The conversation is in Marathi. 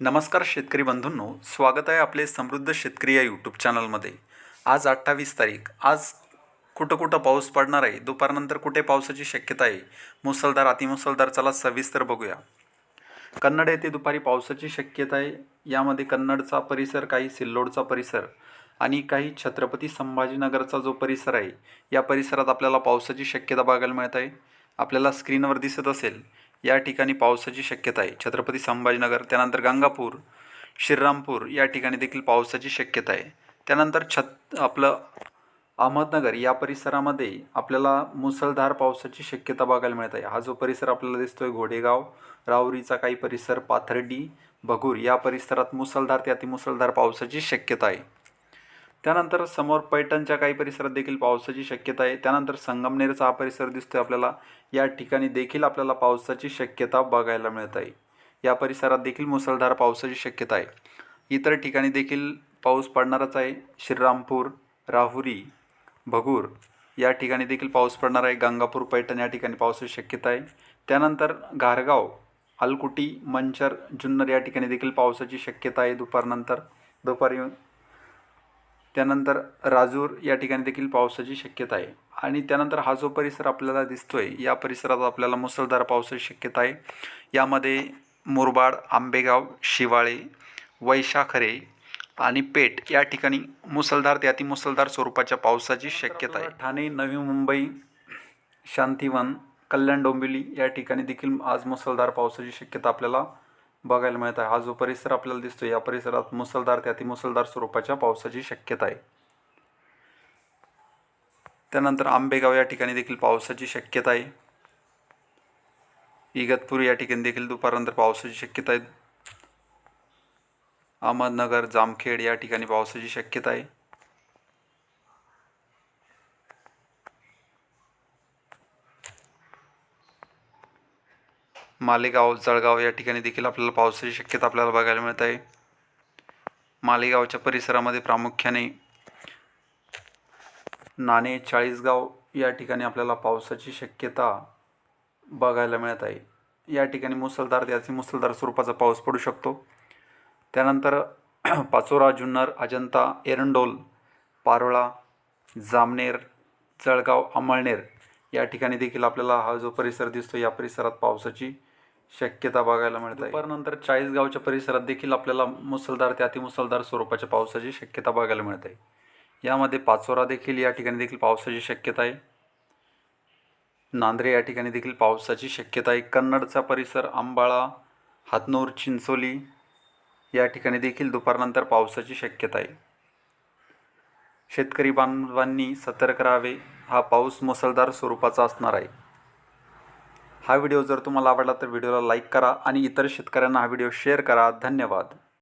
नमस्कार शेतकरी बंधूंनो स्वागत आहे आपले समृद्ध शेतकरी या यूट्यूब चॅनलमध्ये आज अठ्ठावीस तारीख आज कुठं कुठं पाऊस पडणार आहे दुपारनंतर कुठे पावसाची शक्यता आहे मुसळधार अतिमुसळधार चला सविस्तर बघूया. कन्नड येथे दुपारी पावसाची शक्यता आहे यामध्ये कन्नडचा परिसर काही सिल्लोडचा परिसर आणि काही छत्रपती संभाजीनगरचा जो परिसर आहे या परिसरात आपल्याला पावसाची शक्यता बघायला मिळत आहे. आपल्याला स्क्रीनवर दिसत असेल या ठिकाणी पावसाची शक्यता आहे. छत्रपती संभाजीनगर त्यानंतर गंगापूर श्रीरामपूर या ठिकाणी देखील पावसाची शक्यता आहे. त्यानंतर छत आपलं अहमदनगर या परिसरामध्ये आपल्याला मुसळधार पावसाची शक्यता बघायला मिळत आहे. हा जो परिसर आपल्याला दिसतोय घोडेगाव रावरीचा काही परिसर पाथर्डी भगूर या परिसरात मुसळधार ते अतिमुसळधार पावसाची शक्यता आहे. त्यानंतर समोर पैठणच्या काही परिसरात देखील पावसाची शक्यता आहे. त्यानंतर संगमनेरचा हा परिसर दिसतोय आपल्याला. या ठिकाणी देखील आपल्याला पावसाची शक्यता बघायला मिळत आहे. या परिसरात देखील मुसळधार पावसाची शक्यता आहे. इतर ठिकाणी देखील पाऊस पडणारच आहे. श्रीरामपूर राहुरी भगूर या ठिकाणी देखील पाऊस पडणार आहे. गंगापूर पैठण या ठिकाणी पावसाची शक्यता आहे. त्यानंतर घारगाव अलकुटी मंचर जुन्नर या ठिकाणी देखील पावसाची शक्यता आहे. दुपारनंतर दुपारी त्यानंतर राजूर या ठिकाणी देखील पावसाची शक्यता आहे. आणि त्यानंतर हा जो परिसर आपल्याला दिसतोय या परिसरात आपल्याला मुसळधार पावसाची शक्यता आहे. यामध्ये मुरबाड आंबेगाव शिवाळे वैशाखरे आणि पेठ या ठिकाणी मुसळधार ते अतिमुसळधार स्वरूपाच्या पावसाची शक्यता आहे. ठाणे नवी मुंबई शांतिवन कल्याण डोंबिवली या ठिकाणी देखील आज मुसळधार पावसाची शक्यता आपल्याला बघायला मिळत आहे. हा जो परिसर आपल्याला दिसतो या परिसरात मुसळधार ते अतिमुसळधार स्वरूपाच्या पावसाची शक्यता आहे. त्यानंतर आंबेगाव या ठिकाणी देखील पावसाची शक्यता आहे. इगतपूर या ठिकाणी देखील दुपारनंतर पावसाची शक्यता आहे. अहमदनगर जामखेड या ठिकाणी पावसाची शक्यता आहे. मालेगाव जळगाव या ठिकाणी देखील आपल्याला पावसाची शक्यता आपल्याला बघायला मिळत आहे. मालेगावच्या परिसरामध्ये प्रामुख्याने नाणे चाळीसगाव या ठिकाणी आपल्याला पावसाची शक्यता बघायला मिळत आहे. या ठिकाणी मुसळधार त्याचे मुसळधार स्वरूपाचा पाऊस पडू शकतो. त्यानंतर पाचोरा जुन्नर अजंता एरंडोल पारोळा जामनेर जळगाव अमळनेर या ठिकाणी देखील आपल्याला हा जो परिसर दिसतो या परिसरात पावसाची शक्यता बघायला मिळत आहे. दुपारनंतर चाळीसगावच्या परिसरात देखील आपल्याला मुसळधार ते अतिमुसळधार स्वरूपाच्या पावसाची शक्यता बघायला मिळत आहे. यामध्ये पाचोरा देखील या ठिकाणी देखील पावसाची शक्यता आहे. नांद्रे या ठिकाणी देखील पावसाची शक्यता आहे. कन्नडचा परिसर अंबाळा हातनूर चिंचोली या ठिकाणी देखील दुपारनंतर पावसाची शक्यता आहे. शेतकरी बांधवांनी सतर्क राहावे. हा पाऊस मुसळधार स्वरूपाचा असणार आहे. हा व्हिडिओ जर तुम्हाला आवडला तर व्हिडिओला लाईक करा आणि इतर शेतकऱ्यांना हा व्हिडिओ शेअर करा. धन्यवाद.